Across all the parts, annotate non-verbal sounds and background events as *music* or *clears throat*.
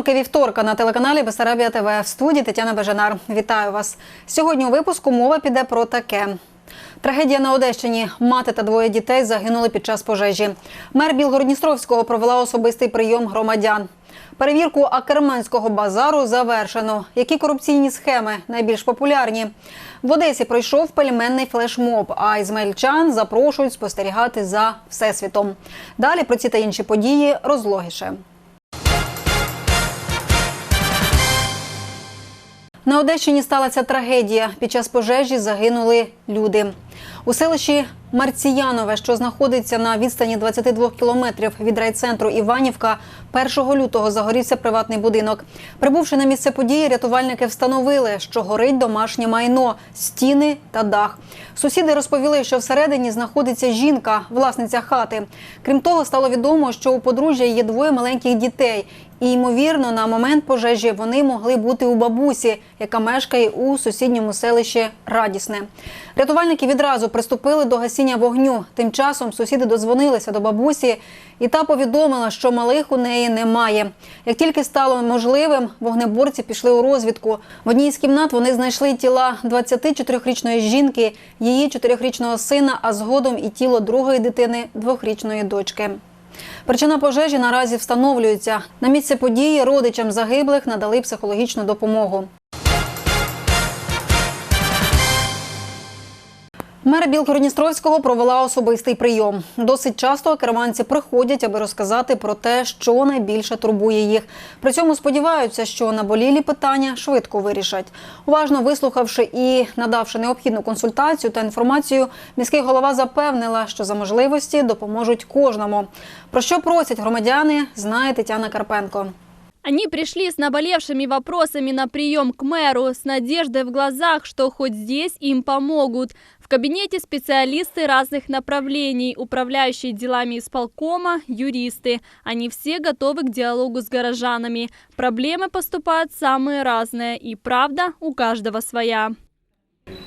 Підсумки вівторка на телеканалі Бесарабія ТВ в студії Тетяна Бежанар. Вітаю вас. Сьогодні у випуску мова піде про таке. Трагедія на Одещині. Мати та двоє дітей загинули під час пожежі. Мер Білгородністровського провела особистий прийом громадян. Перевірку Акерманського базару завершено. Які корупційні схеми найбільш популярні? В Одесі пройшов пельменний флешмоб, а ізмельчан запрошують спостерігати за всесвітом. Далі про ці та інші події розлогіше. На Одещині сталася трагедія. Під час пожежі загинули люди. У селищі Марціянове, що знаходиться на відстані 22 кілометрів від райцентру Іванівка, 1 лютого загорівся приватний будинок. Прибувши на місце події, рятувальники встановили, що горить домашнє майно, стіни та дах. Сусіди розповіли, що всередині знаходиться жінка, власниця хати. Крім того, стало відомо, що у подружжя є двоє маленьких дітей. І ймовірно, на момент пожежі вони могли бути у бабусі, яка мешкає у сусідньому селищі Радісне. Рятувальники відразу приступили до гасіння вогню. Тим часом сусіди дозвонилися до бабусі, і та повідомила, що малих у неї немає. Як тільки стало можливим, вогнеборці пішли у розвідку. В одній з кімнат вони знайшли тіла 24-річної жінки, її 4-річного сина, а згодом і тіло другої дитини, двохрічної дочки. Причина пожежі наразі встановлюється. На місце події родичам загиблих надали психологічну допомогу. Мера Білгородністровського провела особистий прийом. Досить часто керманці приходять, аби розказати про те, що найбільше турбує їх. При цьому сподіваються, що наболілі питання швидко вирішать. Уважно вислухавши і надавши необхідну консультацію та інформацію, міський голова запевнила, що за можливості допоможуть кожному. Про що просять громадяни, знає Тетяна Карпенко. Они пришли с наболевшими вопросами на прием к мэру, с надеждой в глазах, что хоть здесь им помогут. В кабинете специалисты разных направлений, управляющие делами исполкома, юристы. Они все готовы к диалогу с горожанами. Проблемы поступают самые разные, и правда у каждого своя.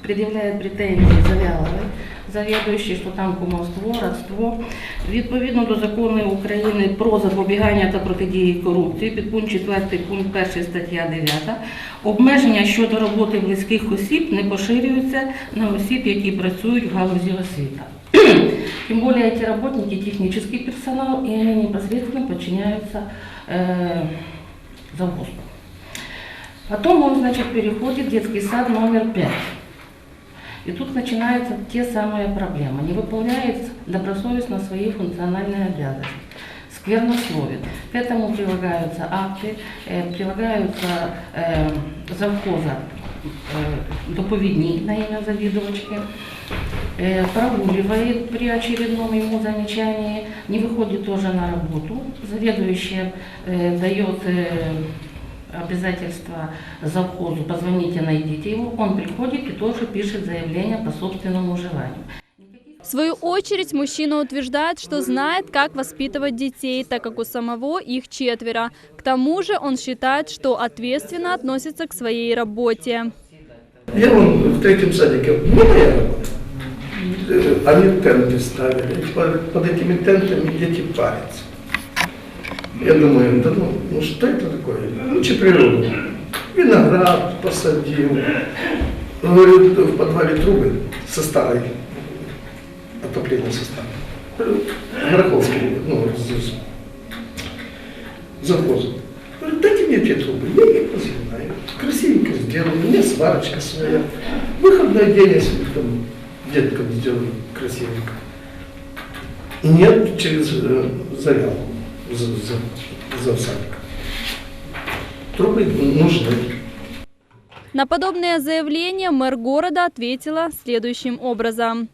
пред'являє претензії Завяловой, завідуючи, що там кумовство, родство. Відповідно до закону України про запобігання та протидії корупції, підпункт 4, пункт 1 стаття 9, обмеження щодо роботи близьких осіб не поширюються на осіб, які працюють в галузі освіти. *clears throat* Тем более эти работники технический персонал, и они непосредственно подчиняются э, завхозу. Потом он, значит, переходит в детский сад номер 5. И тут начинаются те самые проблемы. Не выполняет добросовестно свои функциональные обязанности. Сквернословит. К этому прилагаются акты, э, прилагаются э, завхоза э, доповедник на имя завидовочки, э, прогуливает при очередном ему замечании, не выходит тоже на работу. Заведующая э, дает э, обязательство завхозу, позвоните, найдите его, он приходит и тоже пишет заявление по собственному желанию. В свою очередь, мужчина утверждает, что знает, как воспитывать детей, так как у самого их четверо. К тому же он считает, что ответственно относится к своей работе. Я вон в третьем садике. Э, Они тенты ставили. Под этими тентами дети парятся. Я думаю, да ну, ну что это такое? Лучше природу. Виноград посадил. Говорит, в подвале трубы со старой отопление со старой. Гороховский, ну, з- завхоз. Говорит, дайте мне эти трубы, я их позанимаю. Красивенько сделаю, у меня сварочка своя. Выходной день я себе там деткам сделаю красивенько. Нет через э, завял, за, за, за садик. Трубы нужны. На подобное заявление мэр города ответила следующим образом.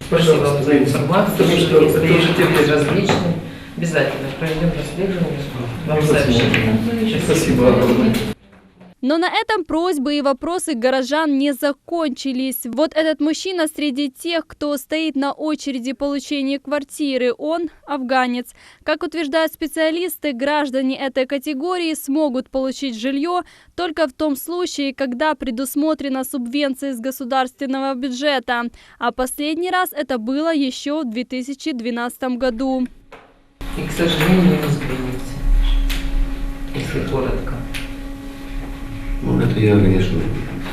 Спасибо вам за информацию, Потому что это различные. Обязательно проведем расследование. Вам сообщим. Спасибо огромное. Но на этом просьбы и вопросы горожан не закончились. Вот этот мужчина среди тех, кто стоит на очереди получения квартиры, он афганец. Как утверждают специалисты, граждане этой категории смогут получить жилье только в том случае, когда предусмотрена субвенция из государственного бюджета. А последний раз это было еще в 2012 году. И, к сожалению, не сбылись. если коротко. Ну, это я, конечно,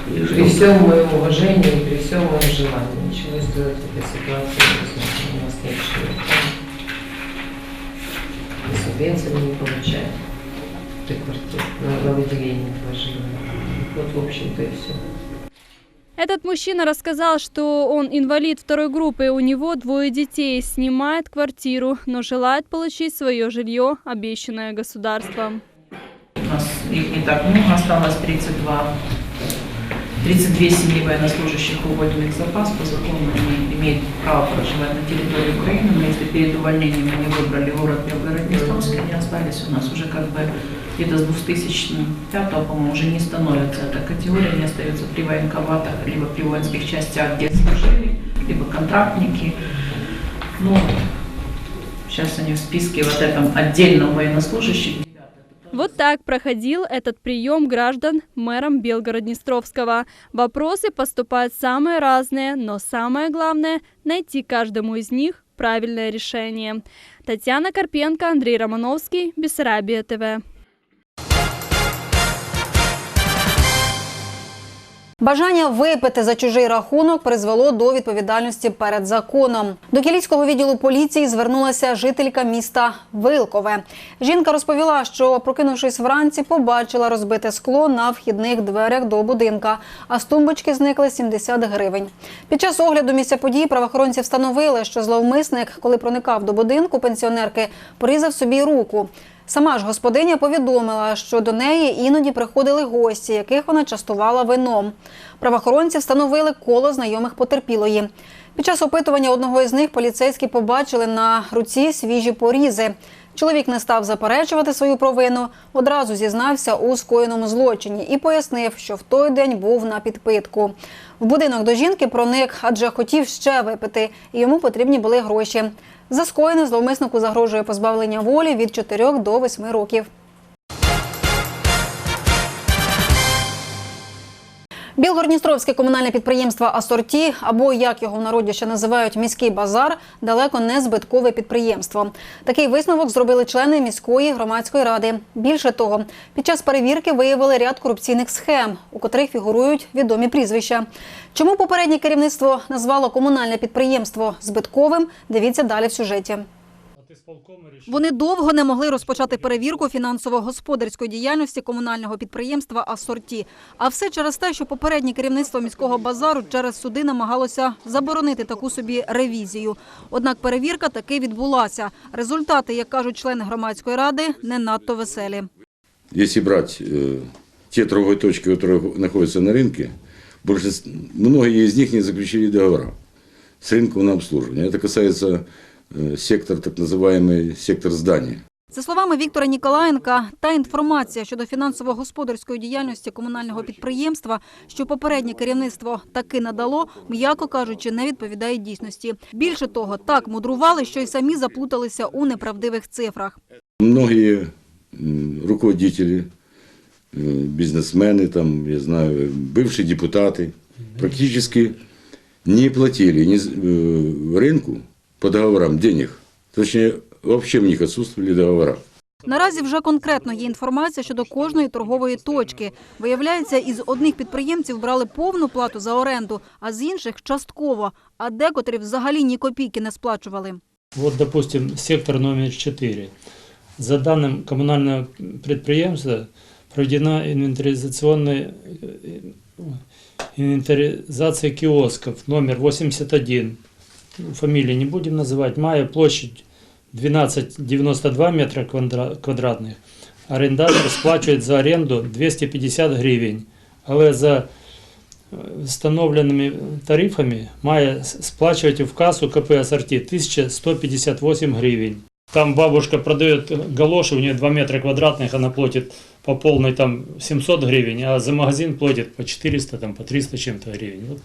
не При всем моем уважении при всем моем желании ничего сделать в этой ситуации невозможно. У нас нет человека. И субвенции мы не получаем. Этой квартиры. На, на выделение вложили. Вот, в общем-то, и все. Этот мужчина рассказал, что он инвалид второй группы, у него двое детей, снимает квартиру, но желает получить свое жилье, обещанное государством. Их не так много, осталось 32, 32 семьи военнослужащих уволенных в запас. По закону они имеют право проживать на территории Украины, но если перед увольнением они выбрали город Белгород-Днестровский, они остались у нас уже как бы где-то с 2005 по-моему, уже не становятся эта категория, они остаются при военкоматах, либо при воинских частях, где служили, либо контрактники. Ну, сейчас они в списке вот этом отдельном военнослужащих. Вот так проходил этот прием граждан мэром Белгород-Днестровского. Вопросы поступают самые разные, но самое главное – найти каждому из них правильное решение. Татьяна Карпенко, Андрей Романовский, Бессарабия ТВ. Бажання випити за чужий рахунок призвело до відповідальності перед законом. До Кілійського відділу поліції звернулася жителька міста Вилкове. Жінка розповіла, що прокинувшись вранці, побачила розбите скло на вхідних дверях до будинка, а з тумбочки зникли 70 гривень. Під час огляду місця події правоохоронці встановили, що зловмисник, коли проникав до будинку пенсіонерки, порізав собі руку. Сама ж господиня повідомила, що до неї іноді приходили гості, яких вона частувала вином. Правоохоронці встановили коло знайомих потерпілої. Під час опитування одного із них поліцейські побачили на руці свіжі порізи. Чоловік не став заперечувати свою провину, одразу зізнався у скоєному злочині і пояснив, що в той день був на підпитку. В будинок до жінки проник, адже хотів ще випити, і йому потрібні були гроші. За скоєне зловмиснику загрожує позбавлення волі від 4 до 8 років. Білгородністровське комунальне підприємство Асорті, або як його в народі ще називають міський базар, далеко не збиткове підприємство. Такий висновок зробили члени міської громадської ради. Більше того, під час перевірки виявили ряд корупційних схем, у котрих фігурують відомі прізвища. Чому попереднє керівництво назвало комунальне підприємство збитковим? Дивіться далі в сюжеті. Вони довго не могли розпочати перевірку фінансово-господарської діяльності комунального підприємства «Асорті». А все через те, що попереднє керівництво міського базару через суди намагалося заборонити таку собі ревізію. Однак перевірка таки відбулася. Результати, як кажуть члени громадської ради, не надто веселі. Если брать э, те торговые точки, которые находятся на рынке, большинство, многие из них не заключили договора с рынком на обслуживание. Это касается э, сектор, так называемый сектор здания. За словами Віктора Ніколаєнка, та інформація щодо фінансово-господарської діяльності комунального підприємства, що попереднє керівництво таки надало, м'яко кажучи, не відповідає дійсності. Більше того, так мудрували, що й самі заплуталися у неправдивих цифрах. Многие м, руководители, э, бизнесмены, там, я знаю, бывшие депутаты практически не платили ни, з- э, рынку по договорам денег. Точнее, вообще в них отсутствовали договора. Наразі вже конкретно є інформація щодо кожної торгової точки. Виявляється, із одних підприємців брали повну плату за оренду, а з інших частково. А декотрі взагалі ні копійки не сплачували. Вот, допустим, сектор номер 4. За данным коммунального предприятия проведена инвентаризационная инвентаризация киосков номер 81. Ну, Фамилии не будем называть. Мая площадь 12,92 метра квадра- квадратных. Арендатор сплачивает за аренду 250 гривень. Але за е, встановленими тарифами має с- сплачувати в касу КП «Ассорти» 1158 гривень. Там бабушка продает галоши, у нее 2 метра квадратных, она платит по полной там 700 гривен, а за магазин платит по 400, там, по 300 чем-то гривен.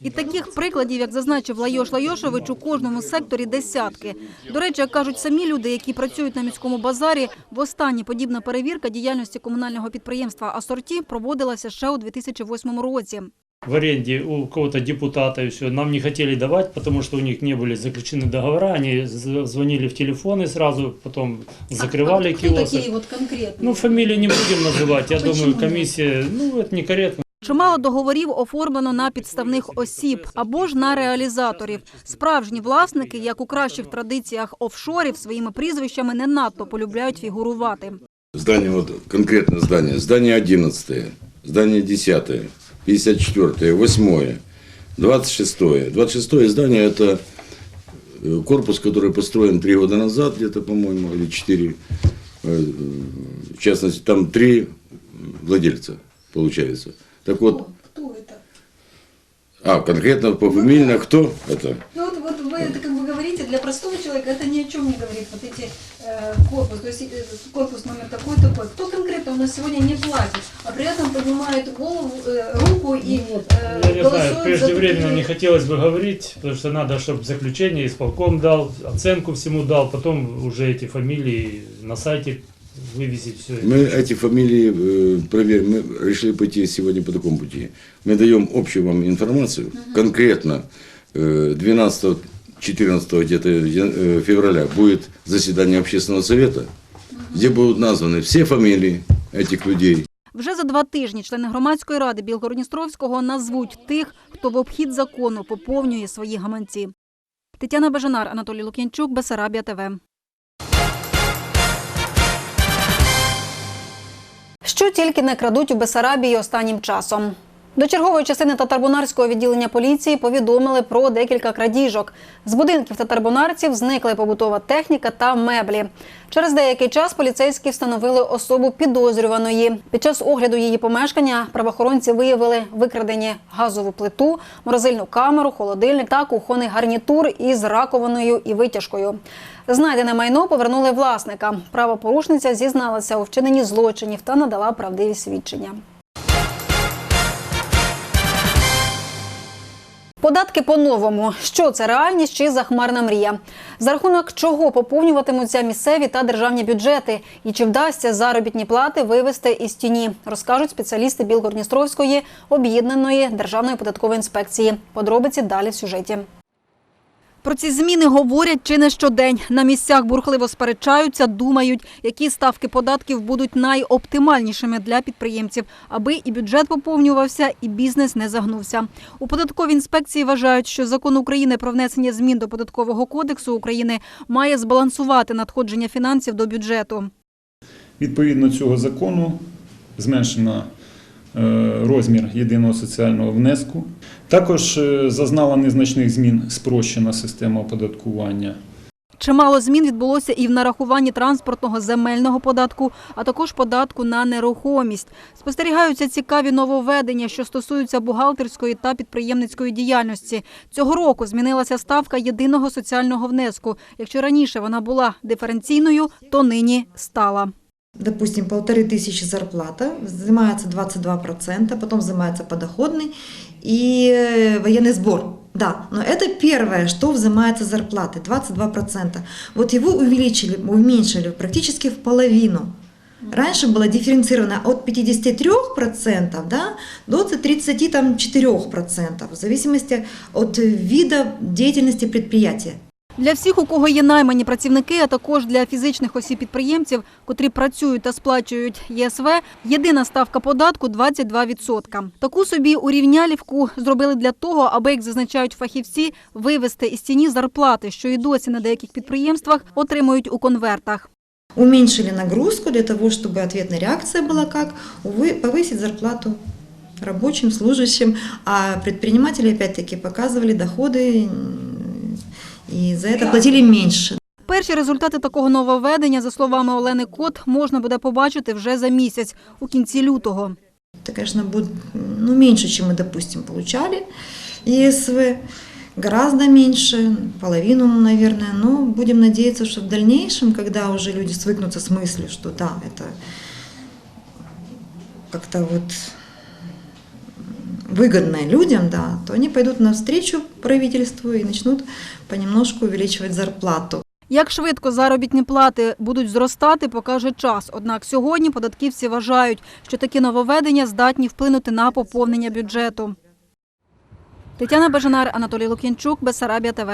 Вот І таких прикладів, як зазначив Лайош Лайошевич, у кожному секторі десятки. До речі, як кажуть самі люди, які працюють на міському базарі, востаннє подібна перевірка діяльності комунального підприємства «Асорті» проводилася ще у 2008 році. в аренде у кого-то депутата и все. Нам не хотели давать, потому что у них не были заключены договора. Они з- звонили в телефоны сразу, потом закрывали киоски. вот конкретно? Ну, фамилии не будем называть. Я Почему думаю, нет? комиссия, ну, это некорректно. Чимало договорів оформлено на підставних осіб або ж на реалізаторів. Справжні власники, як у кращих традиціях офшорів, своїми прізвищами не надто полюбляють фігурувати. Здание, вот конкретно здание. Здание 11, здание 10, 54, 8, 26. 26 здание – это э, корпус, который построен три года назад, где-то, по-моему, или четыре. Э, В частности, там три владельца, получается. Так вот, Хто це? а, конкретно пофамильно кто это? Ну вот, вот вы это как бы говорите, для простого человека это ни о чем не говорит. Вот эти э, корпус, то есть э, корпус номер такой такой. Кто конкретно у нас сегодня не платит, а при этом поднимает голову, э, руку и э, Ну Я не знаю, преждевременно не хотелось бы говорить, потому что надо, чтобы заключение исполком дал, оценку всему дал, потом уже эти фамилии на сайте вывесить все. Мы эти фамилии э, проверим. Мы решили пойти сегодня по такому пути. Мы даем общую вам информацию. Конкретно э, 12-14 где-то э, февраля будет заседание общественного совета, где будут названы все фамилии этих людей. Вже за два тижні члени громадської ради Білгородністровського назвуть тих, хто в обхід закону поповнює свої гаманці. Тетяна Бажанар, Анатолій Лук'янчук, Бесарабія ТВ. Що тільки не крадуть у Бесарабії останнім часом. До чергової частини татарбунарського відділення поліції повідомили про декілька крадіжок. З будинків татарбунарців зникли побутова техніка та меблі. Через деякий час поліцейські встановили особу підозрюваної. Під час огляду її помешкання правоохоронці виявили викрадені газову плиту, морозильну камеру, холодильник та кухонний гарнітур із раковиною і витяжкою. Знайдене майно повернули власника. Правопорушниця зізналася у вчиненні злочинів та надала правдиві свідчення. Податки по-новому. Що це реальність чи захмарна мрія? За рахунок чого поповнюватимуться місцеві та державні бюджети? І чи вдасться заробітні плати вивести із тіні? Розкажуть спеціалісти Білгородністровської об'єднаної державної податкової інспекції. Подробиці далі в сюжеті. Про ці зміни говорять чи не щодень. На місцях бурхливо сперечаються, думають, які ставки податків будуть найоптимальнішими для підприємців, аби і бюджет поповнювався, і бізнес не загнувся. У податковій інспекції вважають, що закон України про внесення змін до податкового кодексу України має збалансувати надходження фінансів до бюджету. Відповідно цього закону зменшено е, розмір єдиного соціального внеску. Також е, зазнала незначних змін спрощена система оподаткування. Чимало змін відбулося і в нарахуванні транспортного земельного податку, а також податку на нерухомість. Спостерігаються цікаві нововведення, що стосуються бухгалтерської та підприємницької діяльності. Цього року змінилася ставка єдиного соціального внеску. Якщо раніше вона була диференційною, то нині стала. Допустим, полторы тысячи зарплата, взимается 22%, потом взимается подоходный и э, военный сбор. Да, но это первое, что взимается зарплаты, 22%. Вот его увеличили, уменьшили практически в половину. Раньше было дифференцировано от 53% да, до 34%, в зависимости от вида деятельности предприятия. Для всіх, у кого є наймані працівники, а також для фізичних осіб-підприємців, котрі працюють та сплачують ЄСВ, єдина ставка податку 22%. Таку собі урівнялівку зробили для того, аби, як зазначають фахівці, вивести із тіні зарплати, що і досі на деяких підприємствах отримують у конвертах. Уменьшили нагрузку для того, чтобы ответная реакция была как увы, повысить зарплату рабочим, служащим, а предприниматели опять-таки показывали доходы м, и за это платили меньше. Перші результати такого нововведення, за словами Олени Кот, можна буде побачити вже за місяць, у кінці лютого. Это, конечно, будет ну, меньше, чем мы, допустим, получали ЕСВ, гораздо меньше, половину, наверное, но будем надеяться, что в дальнейшем, когда уже люди свыкнутся с мыслью, что да, это как-то вот выгодно людям, да, то они пойдут навстречу правительству и начнут понемножку увеличивать зарплату. Як швидко заробітні плати будуть зростати, покаже час. Однак сьогодні податківці вважають, що такі нововведення здатні вплинути на поповнення бюджету. Тетяна Бажанар, Анатолій Лук'янчук, Бесарабія ТВ.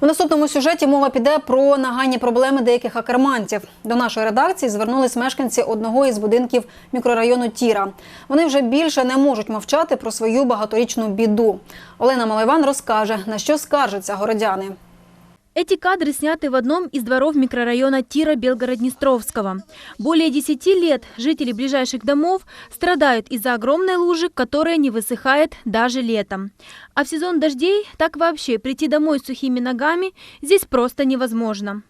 У наступному сюжеті мова піде про нагальні проблеми деяких акерманців. До нашої редакції звернулись мешканці одного із будинків мікрорайону Тіра. Вони вже більше не можуть мовчати про свою багаторічну біду. Олена Малайван розкаже, на що скаржаться городяни. Эти кадры сняты в одном из дворов микрорайона Тира Белгород-Днестровского. Более 10 лет жители ближайших домов страдают из-за огромной лужи, которая не высыхает даже летом. А в сезон дождей так вообще прийти домой с сухими ногами здесь просто невозможно.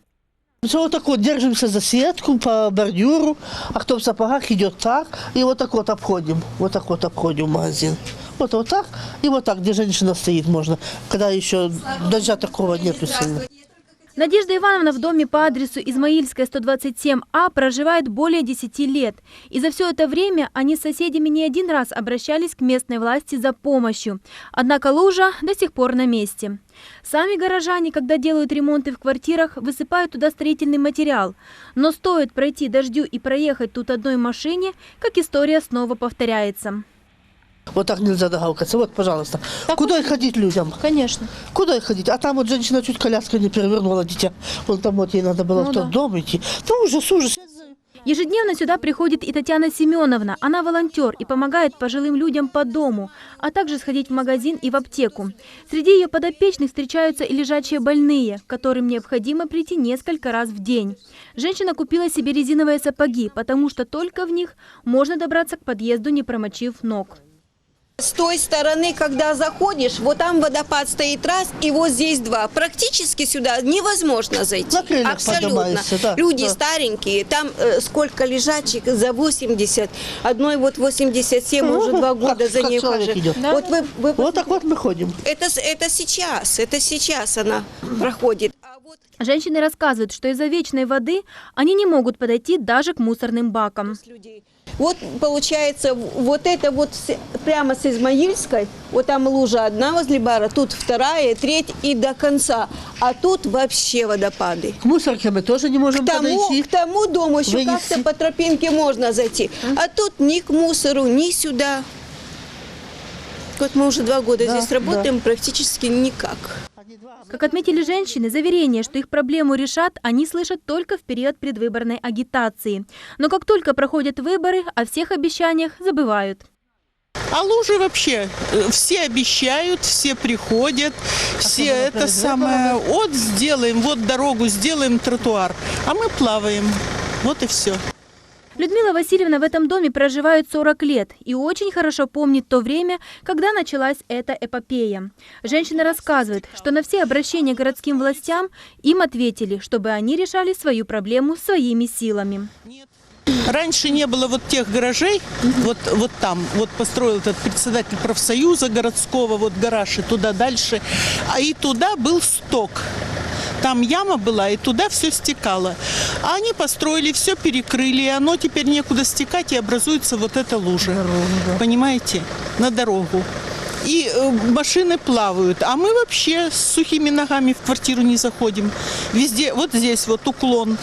Все вот так вот держимся за сетку по бордюру, а кто в сапогах идет так, и вот так вот обходим, вот так вот обходим магазин. Вот, вот так, и вот так, где женщина стоит, можно, когда еще дождя такого нету сильно. Надежда Ивановна в доме по адресу Измаильская, 127А проживает более 10 лет. И за все это время они с соседями не один раз обращались к местной власти за помощью. Однако лужа до сих пор на месте. Сами горожане, когда делают ремонты в квартирах, высыпают туда строительный материал. Но стоит пройти дождю и проехать тут одной машине, как история снова повторяется. Вот так нельзя догавкаться. Вот, пожалуйста. Куда их ходить людям? Конечно. Куда их ходить? А там вот женщина чуть коляска не перевернула дитя. Вон там вот ей надо было Ну в тот да. дом идти. Да ужас, ужас. Ежедневно сюда приходит и Татьяна Семеновна. Она волонтер и помогает пожилым людям по дому, а также сходить в магазин и в аптеку. Среди ее подопечных встречаются и лежачие больные, которым необходимо прийти несколько раз в день. Женщина купила себе резиновые сапоги, потому что только в них можно добраться к подъезду, не промочив ног. С той стороны, когда заходишь, вот там водопад стоит раз, и вот здесь два. Практически сюда невозможно зайти. На крыльях Абсолютно. да, Люди да. старенькие, там э, сколько лежачек за 80, одной вот 87, Ну, уже два как- года за как ней человек ухаживаю. идет. Вот вы, вы Вот так вот мы ходим. это, с- это сейчас, это сейчас она проходит. А вот Женщины рассказывают, что из-за вечной воды они не могут подойти даже к мусорным бакам. с людей. Вот получается, в- вот это вот с- прямо с Измаильской, вот там лужа одна возле бара, тут вторая, третья и до конца. А тут вообще водопады. К мусорке мы тоже не можем К тому, подойти. к тому дому еще Вынести. как-то по тропинке можно зайти. А тут ни к мусору, ни сюда. Вот мы уже два года Да, здесь работаем, практически никак. Как отметили женщины, заверение, что их проблему решат, они слышат только в период предвыборной агитации. Но как только проходят выборы, о всех обещаниях забывают. А лужи вообще э, все обещают, все приходят, все было это самое, вот сделаем, вот дорогу сделаем, тротуар, а мы плаваем. Вот и все. Людмила Васильевна в этом доме проживает 40 лет и очень хорошо помнит то время, когда началась эта эпопея. Женщина рассказывает, что на все обращения к городским властям им ответили, чтобы они решали свою проблему своими силами. Раньше не было вот тех гаражей, вот, вот там, вот построил этот председатель профсоюза городского, вот гараж и туда дальше, а и туда был сток. Там яма была, и туда все стекало. А они построили, все перекрыли, и оно теперь некуда стекать, и образуется вот эта лужа. Понимаете? На дорогу. И э, машины плавают, а мы вообще с сухими ногами в квартиру не заходим. Везде, вот здесь вот уклон.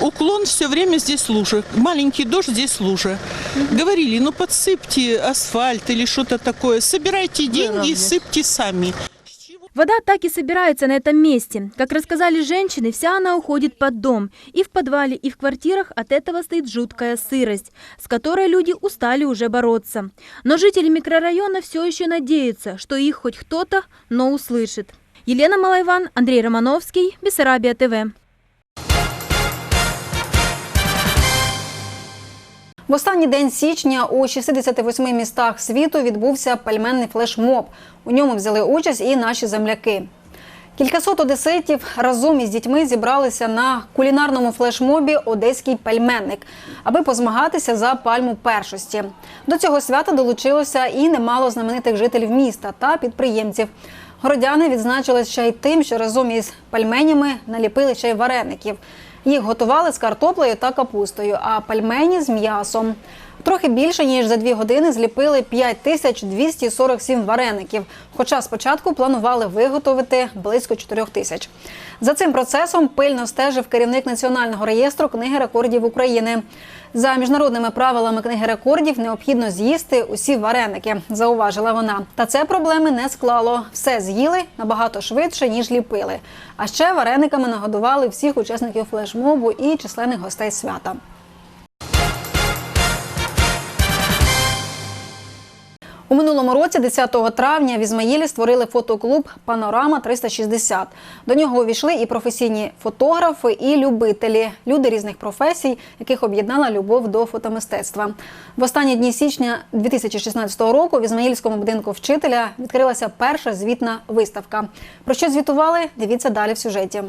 Уклон все время здесь лужа. Маленький дождь, здесь лужа. Говорили, ну подсыпьте асфальт или что-то такое. Собирайте деньги и сыпьте сами. Вода так и собирается на этом месте. Как рассказали женщины, вся она уходит под дом. И в подвале, и в квартирах от этого стоит жуткая сырость, с которой люди устали уже бороться. Но жители микрорайона все еще надеются, что их хоть кто-то, но услышит. Елена Малайван, Андрей Романовский, Бессарабия ТВ. В останній день січня у 68 містах світу відбувся пальменний флешмоб. У ньому взяли участь і наші земляки. Кількасот одеситів разом із дітьми зібралися на кулінарному флешмобі Одеський пальменник, аби позмагатися за пальму першості. До цього свята долучилося і немало знаменитих жителів міста та підприємців. Городяни відзначились ще й тим, що разом із пальменями наліпили ще й вареників. Їх готували з картоплею та капустою, а пальмені з м'ясом. Трохи більше ніж за дві години зліпили 5247 вареників. Хоча спочатку планували виготовити близько 4 тисяч. За цим процесом пильно стежив керівник національного реєстру книги рекордів України. За міжнародними правилами книги рекордів необхідно з'їсти усі вареники, зауважила вона. Та це проблеми не склало. Все з'їли набагато швидше ніж ліпили. А ще варениками нагодували всіх учасників флешмобу і численних гостей свята. У минулому році, 10 травня, в Ізмаїлі створили фотоклуб Панорама 360. До нього увійшли і професійні фотографи, і любителі, люди різних професій, яких об'єднала любов до фотомистецтва. В останні дні січня 2016 року в Ізмаїльському будинку вчителя відкрилася перша звітна виставка. Про що звітували? Дивіться далі в сюжеті.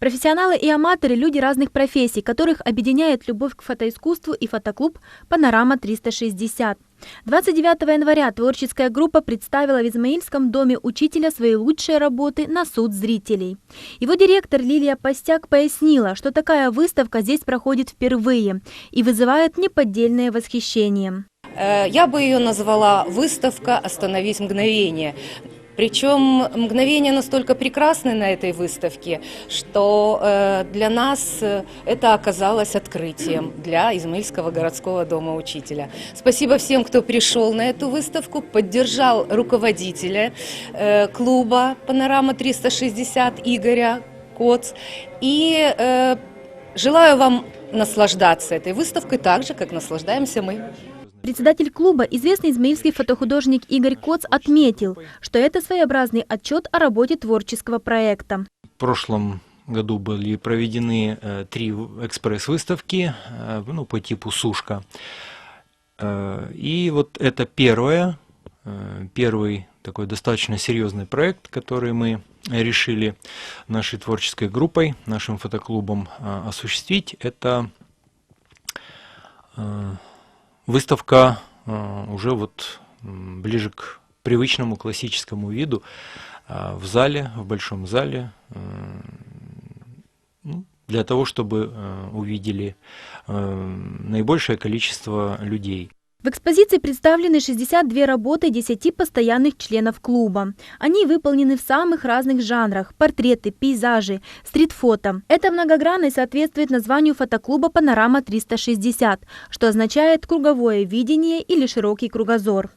Профессионалы и аматоры – люди разных профессий, которых объединяет любовь к фотоискусству и фотоклуб «Панорама 360». 29 января творческая группа представила в Измаильском доме учителя свои лучшие работы на суд зрителей. Его директор Лилия Постяк пояснила, что такая выставка здесь проходит впервые и вызывает неподдельное восхищение. Э, Я бы ее назвала «Выставка «Остановись мгновение». Причем мгновения настолько прекрасны на этой выставке, что э, для нас э, это оказалось открытием для Измаильского городского дома учителя. Спасибо всем, кто пришел на эту выставку, поддержал руководителя э, клуба «Панорама 360» Игоря Коц. И желаю вам наслаждаться этой выставкой так же, как наслаждаемся мы. Председатель клуба, известный измаильский фотохудожник Игорь Коц, отметил, что это своеобразный отчет о работе творческого проекта. В прошлом году были проведены э, три экспресс-выставки э, ну, по типу «Сушка». Э, И вот это первое, первый такой достаточно серьезный проект, который мы решили нашей творческой группой, нашим фотоклубом осуществить. Это выставка э, уже вот ближе к привычному классическому виду а, в зале, в большом зале, э, ну, для того, чтобы э, увидели э, наибольшее количество людей. В экспозиции представлены 62 работы 10 постоянных членов клуба. Они выполнены в самых разных жанрах – портреты, пейзажи, стрит-фото. Эта многогранность соответствует названию фотоклуба «Панорама 360», что означает «круговое видение» или «широкий кругозор».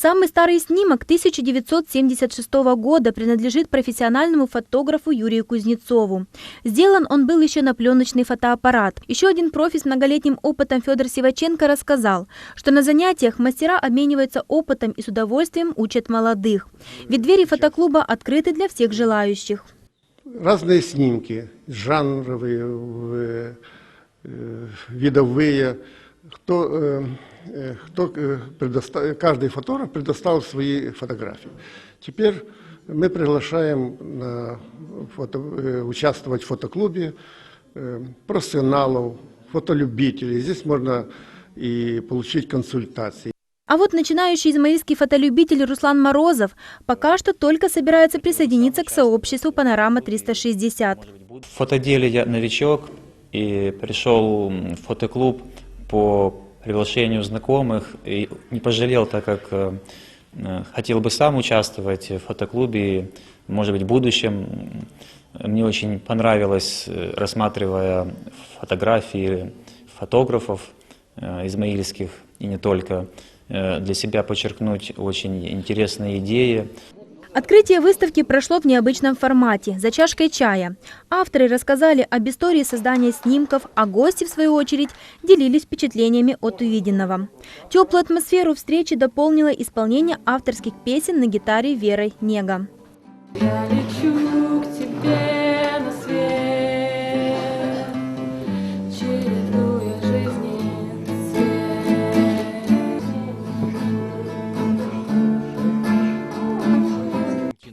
Самый старый снимок 1976 года принадлежит профессиональному фотографу Юрию Кузнецову. Сделан он был еще на пленочный фотоаппарат. Еще один профи с многолетним опытом Федор Сиваченко рассказал, что на занятиях мастера обмениваются опытом и с удовольствием учат молодых. Ведь двери фотоклуба открыты для всех желающих. разные снимки, жанровые, э, видовые. Кто, э, кто э, каждый фотограф предоставил свои фотографии. Теперь мы приглашаем на фото, э, участвовать в фотоклубе э, профессионалов, фотолюбителей. Здесь можно и получить консультации. А вот начинающий измаильский фотолюбитель Руслан Морозов пока что только собирается присоединиться к сообществу «Панорама 360». В фотоделе я новичок и пришел в фотоклуб по приглашению знакомых и не пожалел, так как э, хотел бы сам участвовать в фотоклубе, и, может быть, в будущем. Мне очень понравилось, э, рассматривая фотографии фотографов э, измаильских и не только, для себя подчеркнуть очень интересные идеи. Открытие выставки прошло в необычном формате, за чашкой чая. Авторы рассказали об истории создания снимков, а гости, в свою очередь, делились впечатлениями от увиденного. Теплую атмосферу встречи дополнило исполнение авторских песен на гитаре Верой Нега. Я лечу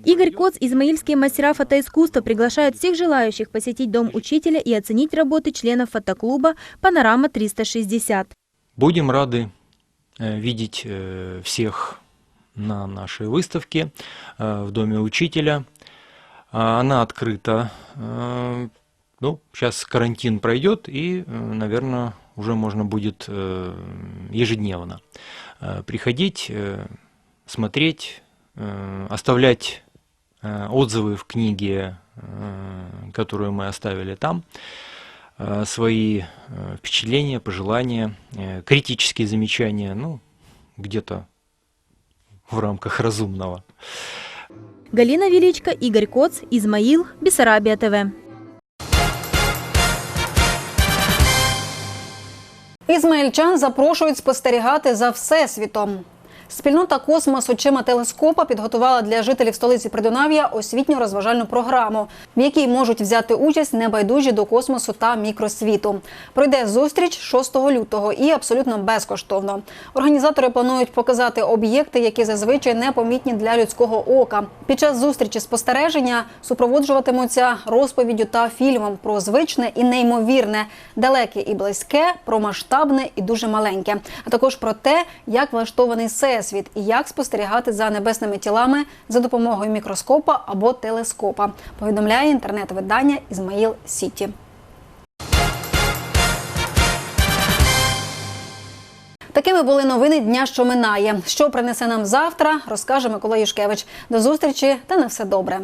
Игорь Коц, измаильские мастера фотоискусства приглашают всех желающих посетить дом учителя и оценить работы членов фотоклуба «Панорама 360». Будем рады э, видеть э, всех на нашей выставке э, в Доме учителя. А, Она открыта Ну, сейчас карантин пройдет, и, наверное, уже можно будет ежедневно приходить, смотреть, оставлять отзывы в книге, э, которую мы оставили там, э, свои э, впечатления, пожелания, э, критические замечания, ну, где-то в рамках разумного. Галина Величко, Игорь Коц, Измаил, Бессарабия ТВ. Ізмаїльчан запрошують спостерігати за всесвітом. Спільнота Космос очима телескопа підготувала для жителів столиці Придунав'я освітньо-розважальну програму, в якій можуть взяти участь небайдужі до космосу та мікросвіту. Пройде зустріч 6 лютого і абсолютно безкоштовно. Організатори планують показати об'єкти, які зазвичай непомітні для людського ока. Під час зустрічі спостереження супроводжуватимуться розповіддю та фільмом про звичне і неймовірне, далеке і близьке, про масштабне і дуже маленьке, а також про те, як влаштований всесвіт і як спостерігати за небесними тілами за допомогою мікроскопа або телескопа. Повідомляє інтернет-видання Ізмаїл Сіті. Такими були новини дня, що минає. Що принесе нам завтра, розкаже Микола Юшкевич. До зустрічі та на все добре.